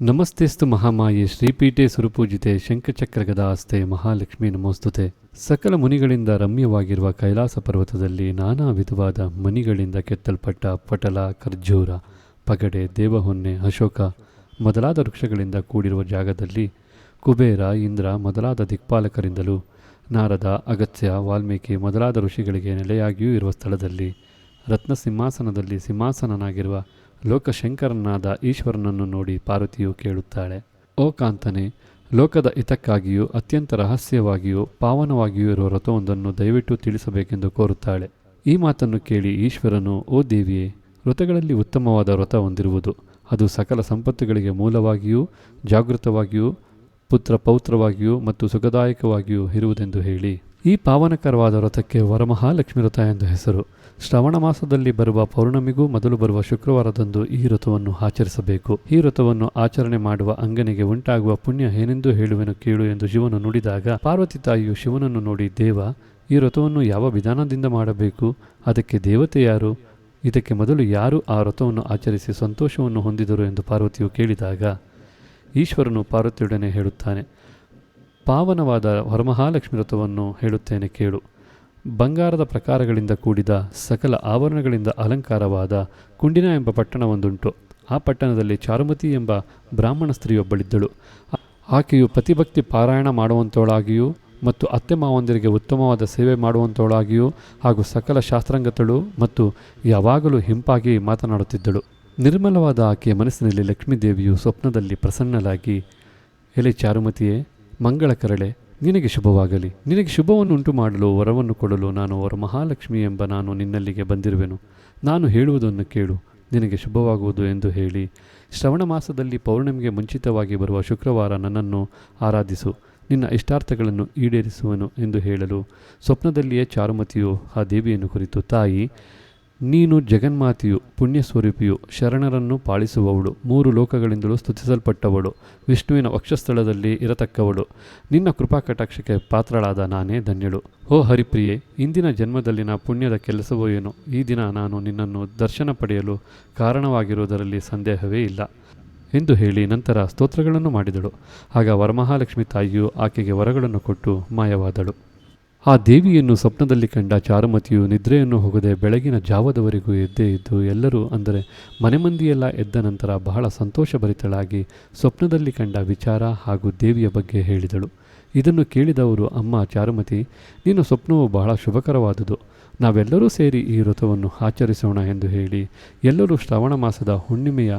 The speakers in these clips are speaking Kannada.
ನಮಸ್ತೆಸ್ತು ಮಹಾಮಾಯಿ ಶ್ರೀಪೀಠೆ ಸುರಪೂಜಿತೆ ಶಂಖಚಕ್ರಗದಾಸ್ತೆ ಮಹಾಲಕ್ಷ್ಮಿ ನಮೋಸ್ತುತೆ. ಸಕಲ ಮುನಿಗಳಿಂದ ರಮ್ಯವಾಗಿರುವ ಕೈಲಾಸ ಪರ್ವತದಲ್ಲಿ ನಾನಾ ವಿಧವಾದ ಮನಿಗಳಿಂದ ಕೆತ್ತಲ್ಪಟ್ಟ ಪಟಲ, ಖರ್ಜೂರ, ಪಗಡೆ, ದೇವಹೊನ್ನೆ, ಅಶೋಕ ಮೊದಲಾದ ವೃಕ್ಷಗಳಿಂದ ಕೂಡಿರುವ ಜಾಗದಲ್ಲಿ ಕುಬೇರ, ಇಂದ್ರ ಮೊದಲಾದ ದಿಕ್ಪಾಲಕರಿಂದಲೂ ನಾರದ, ಅಗತ್ಯ, ವಾಲ್ಮೀಕಿ ಮೊದಲಾದ ಋಷಿಗಳಿಗೆ ನೆಲೆಯಾಗಿಯೂ ಇರುವ ಸ್ಥಳದಲ್ಲಿ ರತ್ನ ಸಿಂಹಾಸನದಲ್ಲಿ ಸಿಂಹಾಸನನಾಗಿರುವ ಲೋಕಶಂಕರನಾದ ಈಶ್ವರನನ್ನು ನೋಡಿ ಪಾರ್ವತಿಯು ಕೇಳುತ್ತಾಳೆ, ಓ ಕಾಂತನೆ, ಲೋಕದ ಹಿತಕ್ಕಾಗಿಯೂ ಅತ್ಯಂತ ರಹಸ್ಯವಾಗಿಯೂ ಪಾವನವಾಗಿಯೂ ಇರುವ ವ್ರತವೊಂದನ್ನು ದಯವಿಟ್ಟು ತಿಳಿಸಬೇಕೆಂದು ಕೋರುತ್ತಾಳೆ. ಈ ಮಾತನ್ನು ಕೇಳಿ ಈಶ್ವರನು, ಓ ದೇವಿಯೇ, ವ್ರತಗಳಲ್ಲಿ ಉತ್ತಮವಾದ ವ್ರತ ಹೊಂದಿರುವುದು, ಅದು ಸಕಲ ಸಂಪತ್ತುಗಳಿಗೆ ಮೂಲವಾಗಿಯೂ, ಜಾಗೃತವಾಗಿಯೂ, ಪುತ್ರ ಪೌತ್ರವಾಗಿಯೂ ಮತ್ತು ಸುಖದಾಯಕವಾಗಿಯೂ ಇರುವುದೆಂದು ಹೇಳಿ. ಈ ಪಾವನಕರವಾದ ವ್ರತಕ್ಕೆ ವರಮಹಾಲಕ್ಷ್ಮಿ ವ್ರತ ಎಂದು ಹೆಸರು. ಶ್ರವಣ ಮಾಸದಲ್ಲಿ ಬರುವ ಪೌರ್ಣಮಿಗೂ ಮೊದಲು ಬರುವ ಶುಕ್ರವಾರದಂದು ಈ ವ್ರತವನ್ನು ಆಚರಿಸಬೇಕು. ಈ ವ್ರತವನ್ನು ಆಚರಣೆ ಮಾಡುವ ಅಂಗನಿಗೆ ಉಂಟಾಗುವ ಪುಣ್ಯ ಏನೆಂದು ಹೇಳುವೆನು ಕೇಳು ಎಂದು ಶಿವನು ನುಡಿದಾಗ, ಪಾರ್ವತಿ ತಾಯಿಯು ಶಿವನನ್ನು ನೋಡಿ, ದೇವ, ಈ ವ್ರತವನ್ನು ಯಾವ ವಿಧಾನದಿಂದ ಮಾಡಬೇಕು? ಅದಕ್ಕೆ ದೇವತೆ ಯಾರು? ಇದಕ್ಕೆ ಮೊದಲು ಯಾರು ಆ ವ್ರತವನ್ನು ಆಚರಿಸಿ ಸಂತೋಷವನ್ನು ಹೊಂದಿದರು ಎಂದು ಪಾರ್ವತಿಯು ಕೇಳಿದಾಗ, ಈಶ್ವರನು ಪಾರ್ವತಿಯೊಡನೆ ಹೇಳುತ್ತಾನೆ ಪಾವನವಾದ ವರಮಹಾಲಕ್ಷ್ಮಿ ವ್ರತವನ್ನು ಹೇಳುತ್ತೇನೆ ಕೇಳು. ಬಂಗಾರದ ಪ್ರಕಾರಗಳಿಂದ ಕೂಡಿದ ಸಕಲ ಆವರಣಗಳಿಂದ ಅಲಂಕಾರವಾದ ಕುಂಡಿನ ಎಂಬ ಪಟ್ಟಣವೊಂದುಂಟು. ಆ ಪಟ್ಟಣದಲ್ಲಿ ಚಾರುಮತಿ ಎಂಬ ಬ್ರಾಹ್ಮಣ ಸ್ತ್ರೀಯೊಬ್ಬಳಿದ್ದಳು. ಆಕೆಯು ಪತಿಭಕ್ತಿ ಪಾರಾಯಣ ಮಾಡುವಂಥವಳಾಗಿಯೂ ಮತ್ತು ಅತ್ತೆ ಮಾವಂದಿರಿಗೆ ಉತ್ತಮವಾದ ಸೇವೆ ಮಾಡುವಂಥವಳಾಗಿಯೂ ಹಾಗೂ ಸಕಲ ಶಾಸ್ತ್ರಾಂಗತಳು ಮತ್ತು ಯಾವಾಗಲೂ ಹಿಂಪಾಗಿ ಮಾತನಾಡುತ್ತಿದ್ದಳು. ನಿರ್ಮಲವಾದ ಆಕೆಯ ಮನಸ್ಸಿನಲ್ಲಿ ಲಕ್ಷ್ಮೀದೇವಿಯು ಸ್ವಪ್ನದಲ್ಲಿ ಪ್ರಸನ್ನಳಾಗಿ, ಎಲೆ ಚಾರುಮತಿಯೇ ಮಂಗಳ ಕರಳೆ ನಿನಗೆ ಶುಭವಾಗಲಿ. ನಿನಗೆ ಶುಭವನ್ನು ಉಂಟು ಮಾಡಲು, ವರವನ್ನು ಕೊಡಲು ನಾನು ವರ ಮಹಾಲಕ್ಷ್ಮಿ ಎಂಬ ನಾನು ನಿನ್ನಲ್ಲಿಗೆ ಬಂದಿರುವೆನು. ನಾನು ಹೇಳುವುದನ್ನು ಕೇಳು. ನಿನಗೆ ಶುಭವಾಗುವುದು ಎಂದು ಹೇಳಿ. ಶ್ರವಣ ಮಾಸದಲ್ಲಿ ಪೌರ್ಣಮಿಗೆ ಮುಂಚಿತವಾಗಿ ಬರುವ ಶುಕ್ರವಾರ ನನ್ನನ್ನು ಆರಾಧಿಸು. ನಿನ್ನ ಇಷ್ಟಾರ್ಥಗಳನ್ನು ಈಡೇರಿಸುವನು ಎಂದು ಹೇಳಲು. ಸ್ವಪ್ನದಲ್ಲಿಯೇ ಚಾರುಮತಿಯು ಆ ದೇವಿಯನ್ನು ಕುರಿತು, ತಾಯಿ ನೀನು ಜಗನ್ಮಾತೆಯು, ಪುಣ್ಯಸ್ವರೂಪಿಯು, ಶರಣರನ್ನು ಪಾಲಿಸುವವಳು, ಮೂರು ಲೋಕಗಳಿಂದಲೂ ಸ್ತುತಿಸಲ್ಪಟ್ಟವಳು, ವಿಷ್ಣುವಿನ ವಕ್ಷಸ್ಥಳದಲ್ಲಿ ಇರತಕ್ಕವಳು. ನಿನ್ನ ಕೃಪಾ ಕಟಾಕ್ಷಕ್ಕೆ ಪಾತ್ರಳಾದ ನಾನೇ ಧನ್ಯಳು. ಓ ಹರಿಪ್ರಿಯೆ, ಇಂದಿನ ಜನ್ಮದಲ್ಲಿನ ಪುಣ್ಯದ ಕೆಲಸವೋ ಏನೋ? ಈ ದಿನ ನಾನು ನಿನ್ನನ್ನು ದರ್ಶನ ಪಡೆಯಲು ಕಾರಣವಾಗಿರುವುದರಲ್ಲಿ ಸಂದೇಹವೇ ಇಲ್ಲ ಎಂದು ಹೇಳಿ ನಂತರ ಸ್ತೋತ್ರಗಳನ್ನು ಮಾಡಿದಳು. ಆಗ ವರಮಹಾಲಕ್ಷ್ಮಿ ತಾಯಿಯು ಆಕೆಗೆ ವರಗಳನ್ನು ಕೊಟ್ಟು ಮಾಯವಾದಳು. ಆ ದೇವಿಯನ್ನು ಸ್ವಪ್ನದಲ್ಲಿ ಕಂಡ ಚಾರುಮತಿಯು ನಿದ್ರೆಯನ್ನು ಹೋಗದೆ ಬೆಳಗಿನ ಜಾವದವರೆಗೂ ಎದ್ದೇ ಇದ್ದು ಎಲ್ಲರೂ ಅಂದರೆ ಮನೆಮಂದಿಯೆಲ್ಲ ಎದ್ದ ನಂತರ ಬಹಳ ಸಂತೋಷಭರಿತಳಾಗಿ ಸ್ವಪ್ನದಲ್ಲಿ ಕಂಡ ವಿಚಾರ ಹಾಗೂ ದೇವಿಯ ಬಗ್ಗೆ ಹೇಳಿದಳು. ಇದನ್ನು ಕೇಳಿದವರು, ಅಮ್ಮ, ಚಾರುಮತಿ ನಿನ್ನ ಸ್ವಪ್ನವು ಬಹಳ ಶುಭಕರವಾದುದು. ನಾವೆಲ್ಲರೂ ಸೇರಿ ಈ ವ್ರತವನ್ನು ಆಚರಿಸೋಣ ಎಂದು ಹೇಳಿ ಎಲ್ಲರೂ ಶ್ರಾವಣ ಮಾಸದ ಹುಣ್ಣಿಮೆಯ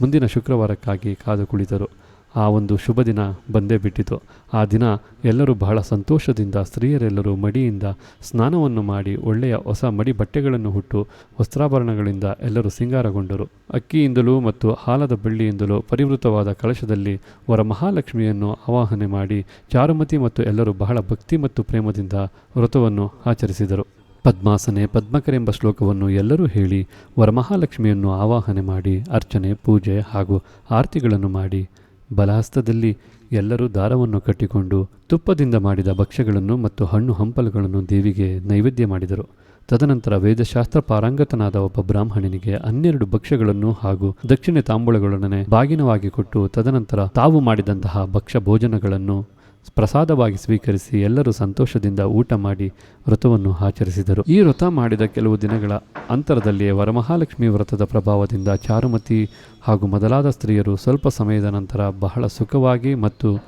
ಮುಂದಿನ ಶುಕ್ರವಾರಕ್ಕಾಗಿ ಕಾದು ಕುಳಿತರು. ಆ ಒಂದು ಶುಭ ದಿನ ಬಂದೇ ಬಿಟ್ಟಿತು. ಆ ದಿನ ಎಲ್ಲರೂ ಬಹಳ ಸಂತೋಷದಿಂದ ಸ್ತ್ರೀಯರೆಲ್ಲರೂ ಮಡಿಯಿಂದ ಸ್ನಾನವನ್ನು ಮಾಡಿ ಒಳ್ಳೆಯ ಹೊಸ ಮಡಿ ಬಟ್ಟೆಗಳನ್ನು ಹುಟ್ಟು ವಸ್ತ್ರಾಭರಣಗಳಿಂದ ಎಲ್ಲರೂ ಸಿಂಗಾರಗೊಂಡರು. ಅಕ್ಕಿಯಿಂದಲೂ ಮತ್ತು ಹಾಲದ ಬಳ್ಳಿಯಿಂದಲೂ ಪರಿವೃತವಾದ ಕಳಶದಲ್ಲಿ ವರ ಮಹಾಲಕ್ಷ್ಮಿಯನ್ನು ಆವಾಹನೆ ಮಾಡಿ ಚಾರುಮತಿ ಮತ್ತು ಎಲ್ಲರೂ ಬಹಳ ಭಕ್ತಿ ಮತ್ತು ಪ್ರೇಮದಿಂದ ವ್ರತವನ್ನು ಆಚರಿಸಿದರು. ಪದ್ಮಾಸನೆ, ಪದ್ಮಕರೆಂಬ ಶ್ಲೋಕವನ್ನು ಎಲ್ಲರೂ ಹೇಳಿ ವರಮಹಾಲಕ್ಷ್ಮಿಯನ್ನು ಆವಾಹನೆ ಮಾಡಿ ಅರ್ಚನೆ, ಪೂಜೆ ಹಾಗೂ ಆರತಿಗಳನ್ನು ಮಾಡಿ ಬಲಹಸ್ತದಲ್ಲಿ ಎಲ್ಲರೂ ದಾರವನ್ನು ಕಟ್ಟಿಕೊಂಡು ತುಪ್ಪದಿಂದ ಮಾಡಿದ ಭಕ್ಷ್ಯಗಳನ್ನು ಮತ್ತು ಹಣ್ಣು ಹಂಪಲುಗಳನ್ನು ದೇವಿಗೆ ನೈವೇದ್ಯ ಮಾಡಿದರು. ತದನಂತರ ವೇದಶಾಸ್ತ್ರ ಪಾರಂಗತನಾದ ಒಬ್ಬ ಬ್ರಾಹ್ಮಣನಿಗೆ ಹನ್ನೆರಡು ಭಕ್ಷ್ಯಗಳನ್ನು ಹಾಗೂ ದಕ್ಷಿಣ ತಾಂಬೂಲಗಳೊಡನೆ ಬಾಗಿನವಾಗಿ ಕೊಟ್ಟು ತದನಂತರ ತಾವು ಮಾಡಿದಂತಹ ಭಕ್ಷ್ಯ ಭೋಜನಗಳನ್ನು ಪ್ರಸಾದವಾಗಿ ಸ್ವೀಕರಿಸಿ ಎಲ್ಲರೂ ಸಂತೋಷದಿಂದ ಊಟ ಮಾಡಿ ವ್ರತವನ್ನು ಆಚರಿಸಿದರು. ಈ ವ್ರತ ಮಾಡಿದ ಕೆಲವು ದಿನಗಳ ಅಂತರದಲ್ಲಿಯೇ ವರಮಹಾಲಕ್ಷ್ಮಿ ವ್ರತದ ಪ್ರಭಾವದಿಂದ ಚಾರುಮತಿ ಹಾಗೂ ಮೊದಲಾದ ಸ್ತ್ರೀಯರು ಸ್ವಲ್ಪ ಸಮಯದ ನಂತರ ಬಹಳ ಸುಖವಾಗಿ ಮತ್ತು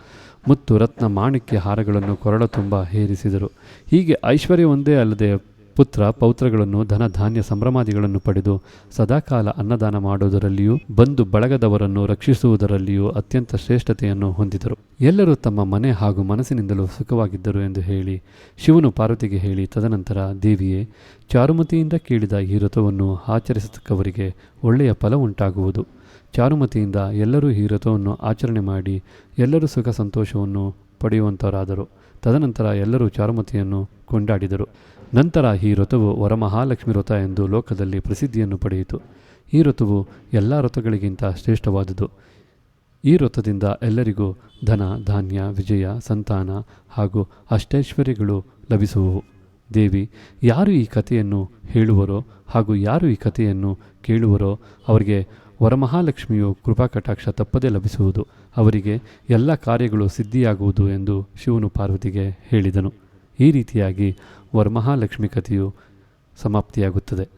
ಮುತ್ತು ರತ್ನ ಮಾಣಿಕ್ಯ ಹಾರಗಳನ್ನು ಕೊರಳ ತುಂಬ ಹೇರಿಸಿದರು. ಹೀಗೆ ಐಶ್ವರ್ಯವೊಂದೇ ಅಲ್ಲದೆ ಪುತ್ರ ಪೌತ್ರಗಳನ್ನು, ಧನ ಧಾನ್ಯ ಸಂಭ್ರಮಾದಿಗಳನ್ನು ಪಡೆದು ಸದಾಕಾಲ ಅನ್ನದಾನ ಮಾಡುವುದರಲ್ಲಿಯೂ, ಬಂದು ಬಳಗದವರನ್ನು ರಕ್ಷಿಸುವುದರಲ್ಲಿಯೂ ಅತ್ಯಂತ ಶ್ರೇಷ್ಠತೆಯನ್ನು ಹೊಂದಿದರು. ಎಲ್ಲರೂ ತಮ್ಮ ಮನೆ ಹಾಗೂ ಮನಸ್ಸಿನಿಂದಲೂ ಸುಖವಾಗಿದ್ದರು ಎಂದು ಹೇಳಿ, ಶಿವನು ಪಾರ್ವತಿಗೆ ಹೇಳಿ ತದನಂತರ ದೇವಿಯೇ, ಚಾರುಮತಿಯಿಂದ ಕೇಳಿದ ಈ ವ್ರತವನ್ನು ಆಚರಿಸತಕ್ಕವರಿಗೆ ಒಳ್ಳೆಯ ಫಲ ಉಂಟಾಗುವುದು. ಚಾರುಮತಿಯಿಂದ ಎಲ್ಲರೂ ಈ ವ್ರತವನ್ನು ಆಚರಣೆ ಮಾಡಿ ಎಲ್ಲರೂ ಸುಖ ಸಂತೋಷವನ್ನು ಪಡೆಯುವಂತವರಾದರು. ತದನಂತರ ಎಲ್ಲರೂ ಚಾರುಮತಿಯನ್ನು ಕೊಂಡಾಡಿದರು. ನಂತರ ಈ ವ್ರತವು ವರಮಹಾಲಕ್ಷ್ಮಿ ವ್ರತ ಎಂದು ಲೋಕದಲ್ಲಿ ಪ್ರಸಿದ್ಧಿಯನ್ನು ಪಡೆಯಿತು. ಈ ವ್ರತವು ಎಲ್ಲ ವ್ರತಗಳಿಗಿಂತ ಶ್ರೇಷ್ಠವಾದುದು. ಈ ವ್ರತದಿಂದ ಎಲ್ಲರಿಗೂ ಧನ, ಧಾನ್ಯ, ವಿಜಯ, ಸಂತಾನ ಹಾಗೂ ಅಷ್ಟೈಶ್ವರ್ಯಗಳು ಲಭಿಸುವವು. ದೇವಿ, ಯಾರು ಈ ಕಥೆಯನ್ನು ಹೇಳುವರೋ ಹಾಗೂ ಯಾರು ಈ ಕಥೆಯನ್ನು ಕೇಳುವರೋ ಅವರಿಗೆ ವರಮಹಾಲಕ್ಷ್ಮಿಯು ಕೃಪಾಕಟಾಕ್ಷ ತಪ್ಪದೇ ಲಭಿಸುವುದು, ಅವರಿಗೆ ಎಲ್ಲ ಕಾರ್ಯಗಳು ಸಿದ್ಧಿಯಾಗುವುದು ಎಂದು ಶಿವನು ಪಾರ್ವತಿಗೆ ಹೇಳಿದನು. ಈ ರೀತಿಯಾಗಿ ವರಮಹಾಲಕ್ಷ್ಮಿ ಕಥೆಯು ಸಮಾಪ್ತಿಯಾಗುತ್ತದೆ.